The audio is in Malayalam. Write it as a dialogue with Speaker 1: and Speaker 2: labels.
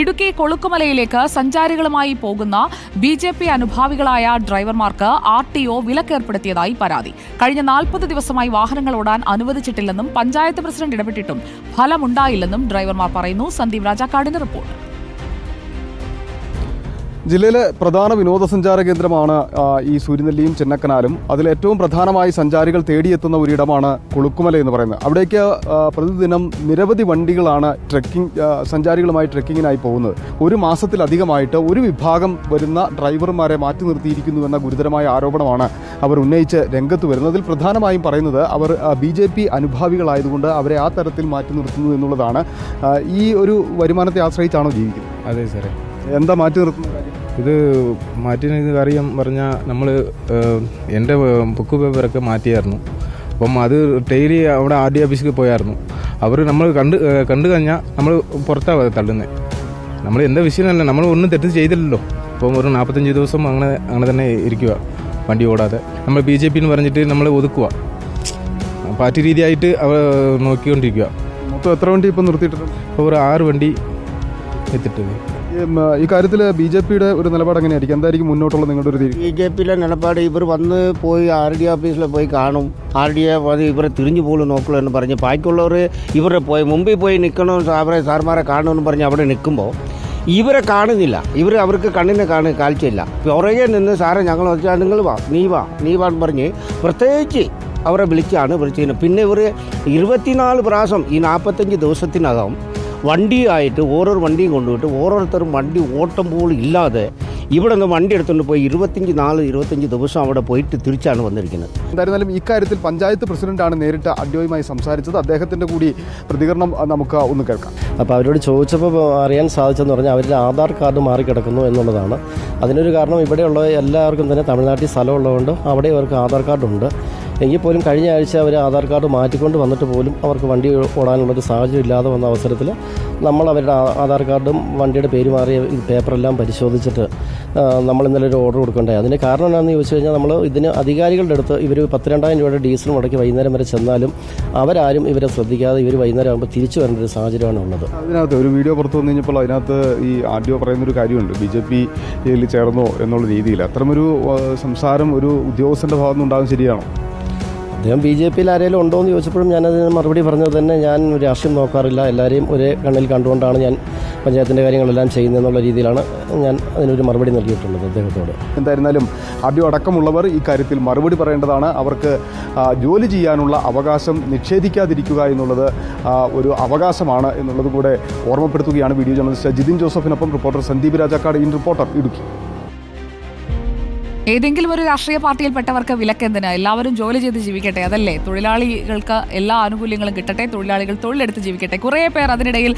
Speaker 1: ഇടുക്കി കൊളുക്കുമലയിലേക്ക് സഞ്ചാരികളുമായി പോകുന്ന ബി ജെ പി അനുഭാവികളായ ഡ്രൈവർമാർക്ക് ആർ ടി ഒ വിലക്കേർപ്പെടുത്തിയതായി പരാതി. കഴിഞ്ഞ നാൽപ്പത് ദിവസമായി വാഹനങ്ങൾ ഓടാൻ അനുവദിച്ചിട്ടില്ലെന്നും പഞ്ചായത്ത് പ്രസിഡന്റ് ഇടപെട്ടിട്ടും ഫലമുണ്ടായില്ലെന്നും ഡ്രൈവർമാർ പറയുന്നു. സന്ദീപ് രാജാക്കാടിന്റെ റിപ്പോർട്ട്.
Speaker 2: ജില്ലയിലെ പ്രധാന വിനോദസഞ്ചാര കേന്ദ്രമാണ് ഈ സൂര്യനെല്ലിയും ചെന്നക്കനാലും. അതിൽ ഏറ്റവും പ്രധാനമായി സഞ്ചാരികൾ തേടിയെത്തുന്ന ഒരിടമാണ് കുളുക്കുമല എന്ന് പറയുന്നത്. അവിടേക്ക് പ്രതിദിനം നിരവധി വണ്ടികളാണ് ട്രക്കിംഗ് സഞ്ചാരികളുമായി ട്രക്കിങ്ങിനായി പോകുന്നത്. ഒരു മാസത്തിലധികമായിട്ട് ഒരു വിഭാഗം വരുന്ന ഡ്രൈവർമാരെ മാറ്റി നിർത്തിയിരിക്കുന്നു എന്ന ഗുരുതരമായ ആരോപണമാണ് അവർ ഉന്നയിച്ച് രംഗത്ത് വരുന്നത്. അതിൽ പ്രധാനമായും പറയുന്നത് അവർ ബി ജെ പി അനുഭാവികളായതുകൊണ്ട് അവരെ ആ തരത്തിൽ മാറ്റി നിർത്തുന്നു എന്നുള്ളതാണ്. ഈ ഒരു വരുമാനത്തെ ആശ്രയിച്ചാണോ ജീവിക്കുന്നത്?
Speaker 3: അതെ സാറേ.
Speaker 2: എന്താ മാറ്റി നിർത്തുന്നത്?
Speaker 3: ഇത് മാറ്റിയ കാര്യം പറഞ്ഞാൽ നമ്മൾ എന്റെ ബുക്ക് പേപ്പറൊക്കെ മാറ്റിയായിരുന്നു. അപ്പം അത് ഡെയിലി അവിടെ ആർ ഡി ഓഫീസിൽ പോയായിരുന്നു. അവർ നമ്മൾ കണ്ട് കണ്ടു കഴിഞ്ഞാൽ നമ്മൾ പുറത്താവാതെ തള്ളുന്നത് നമ്മൾ എന്താ വിഷയമല്ല നമ്മൾ ഒന്നും തെറ്റ് ചെയ്തില്ലല്ലോ. അപ്പം ഒരു നാൽപ്പത്തഞ്ച് ദിവസം അങ്ങനെ അങ്ങനെ തന്നെ ഇരിക്കുക വണ്ടി ഓടാതെ. നമ്മൾ ബി ജെ പി എന്ന് പറഞ്ഞിട്ട് നമ്മൾ ഒതുക്കുക പാർട്ടി രീതിയായിട്ട് അവർ നോക്കിക്കൊണ്ടിരിക്കുക
Speaker 2: മൊത്തം എത്ര വണ്ടി ഇപ്പം നിർത്തിയിട്ടുണ്ട്?
Speaker 3: ഇപ്പോൾ ഒരു ആറ് വണ്ടി എത്തിയിട്ട്
Speaker 2: ഈ, കാര്യത്തിൽ ബി ജെ പിയുടെ ഒരു നിലപാട് എങ്ങനെയായിരിക്കും? എന്തായിരിക്കും മുന്നോട്ടുള്ള നിങ്ങളുടെ ഒരു
Speaker 4: ബി ജെ പിയിലെ നിലപാട് ഇവർ വന്ന് പോയി ആർ ഡി ഓഫീസിൽ പോയി കാണും. ആർ ഡി എ ഇവരെ തിരിഞ്ഞു പോലും നോക്കുള്ളൂ എന്ന് പറഞ്ഞ് ബാക്കിയുള്ളവർ ഇവരെ പോയി മുമ്പിൽ പോയി നിൽക്കണം അവരെ സാർമാരെ കാണണമെന്ന് പറഞ്ഞ് അവിടെ നിൽക്കുമ്പോൾ ഇവരെ കാണുന്നില്ല. ഇവർ അവർക്ക് കണ്ണിനെ കാണു കാഴ്ചയില്ല. പുറകെ നിന്ന് സാറെ ഞങ്ങൾ വെച്ചാൽ നിങ്ങൾ വാ നീ വാ നീ വാന്ന് പറഞ്ഞ് പ്രത്യേകിച്ച് അവരെ വിളിച്ചാണ് വിളിച്ചത് പിന്നെ ഇവർ ഇരുപത്തിനാല് പ്രാവശ്യം ഈ നാൽപ്പത്തഞ്ച് ദിവസത്തിനകം വണ്ടിയായിട്ട് ഓരോരോ വണ്ടിയും കൊണ്ടുപോയിട്ട് ഓരോരുത്തരും വണ്ടി ഓട്ടം പോലും ഇല്ലാതെ ഇവിടെ നിന്ന് വണ്ടി എടുത്തുകൊണ്ട് പോയി ഇരുപത്തഞ്ച് നാല് ഇരുപത്തഞ്ച് ദിവസം അവിടെ പോയിട്ട് തിരിച്ചാണ് വന്നിരിക്കുന്നത്.
Speaker 2: എന്തായിരുന്നാലും ഇക്കാര്യത്തിൽ പഞ്ചായത്ത് പ്രസിഡന്റാണ് നേരിട്ട് അഡ്യോയുമായി സംസാരിച്ചത്. അദ്ദേഹത്തിന്റെ കൂടി പ്രതികരണം നമുക്ക് ഒന്ന് കേൾക്കാം.
Speaker 5: അപ്പോൾ അവരോട് ചോദിച്ചപ്പോൾ അറിയാൻ സാധിച്ചെന്ന് പറഞ്ഞാൽ അവരുടെ ആധാർ കാർഡ് മാറിക്കിടക്കുന്നു എന്നുള്ളതാണ്. അതിനൊരു കാരണം ഇവിടെയുള്ള എല്ലാവർക്കും തന്നെ തമിഴ്നാട്ടിൽ സ്ഥലമുള്ളതുകൊണ്ട് അവിടെ അവർക്ക് ആധാർ കാർഡുണ്ട്. എങ്കിൽ പോലും കഴിഞ്ഞ ആഴ്ച അവർ ആധാർ കാർഡ് മാറ്റിക്കൊണ്ട് വന്നിട്ട് പോലും അവർക്ക് വണ്ടി ഓടാനുള്ളൊരു സാഹചര്യം ഇല്ലാതെ വന്ന അവസരത്തിൽ നമ്മൾ അവരുടെ ആധാർ കാർഡും വണ്ടിയുടെ പേര് മാറിയ പേപ്പറെല്ലാം പരിശോധിച്ചിട്ട് നമ്മൾ ഇന്നലെ ഒരു ഓർഡർ കൊടുക്കണ്ടേ അതിന് കാരണം എന്താണെന്ന് ചോദിച്ചു കഴിഞ്ഞാൽ നമ്മൾ ഇതിന് അധികാരികളുടെ അടുത്ത് ഇവർ പത്തിരണ്ടായിരം രൂപയുടെ ഡീസൽ മുടക്കി വൈകുന്നേരം വരെ ചെന്നാലും അവരാരും ഇവരെ ശ്രദ്ധിക്കാതെ ഇവർ വൈകുന്നേരം ആകുമ്പോൾ തിരിച്ചു വരേണ്ട ഒരു സാഹചര്യമാണ് ഉള്ളത്.
Speaker 2: അതിനകത്ത് ഒരു വീഡിയോ പുറത്തു വന്നു കഴിഞ്ഞപ്പോൾ അതിനകത്ത് ഈ ആദ്യം പറയുന്നൊരു കാര്യമുണ്ട്. ബി ജെ പിയിൽ ചേർന്നോ എന്നുള്ള രീതിയിൽ അത്തരമൊരു സംസാരം ഒരു ഉദ്യോഗസ്ഥന്റെ ഭാഗത്തുനിന്നുണ്ടാകും ശരിയാണോ?
Speaker 5: അദ്ദേഹം ബി ജെ പിയിൽ ആരെങ്കിലും ഉണ്ടോ എന്ന് ചോദിച്ചപ്പോഴും ഞാനതിന് മറുപടി പറഞ്ഞത് തന്നെ ഞാൻ രാഷ്ട്രീയം നോക്കാറില്ല. എല്ലാവരെയും ഒരേ കണ്ണിൽ കണ്ടുകൊണ്ടാണ് ഞാൻ പഞ്ചായത്തിന്റെ കാര്യങ്ങളെല്ലാം ചെയ്യുന്നതെന്നുള്ള രീതിയിലാണ് ഞാൻ അതിനൊരു മറുപടി നൽകിയിട്ടുള്ളത് അദ്ദേഹത്തോട്.
Speaker 2: എന്തായിരുന്നാലും ആദ്യം അടക്കമുള്ളവർ ഈ കാര്യത്തിൽ മറുപടി പറയേണ്ടതാണ്. അവർക്ക് ജോലി ചെയ്യാനുള്ള അവകാശം നിഷേധിക്കാതിരിക്കുക എന്നുള്ളത് ഒരു അവകാശമാണ് എന്നുള്ളത് കൂടെ ഓർമ്മപ്പെടുത്തുകയാണ് video journalist Jithin ജോസഫിനൊപ്പം reporter Sandeep Rajakkad. In reporter Idukki.
Speaker 1: ഏതെങ്കിലും ഒരു രാഷ്ട്രീയ പാർട്ടിയിൽപ്പെട്ടവർക്ക് എന്തിനാ എല്ലാവരും ജോലി ചെയ്ത് ജീവിക്കട്ടെ. അതല്ലേ? തൊഴിലാളികൾക്ക് എല്ലാ ആനുകൂല്യങ്ങളും കിട്ടട്ടെ. തൊഴിലാളികൾ തൊഴിലെടുത്ത് ജീവിക്കട്ടെ. കുറേ പേർ അതിനിടയിൽ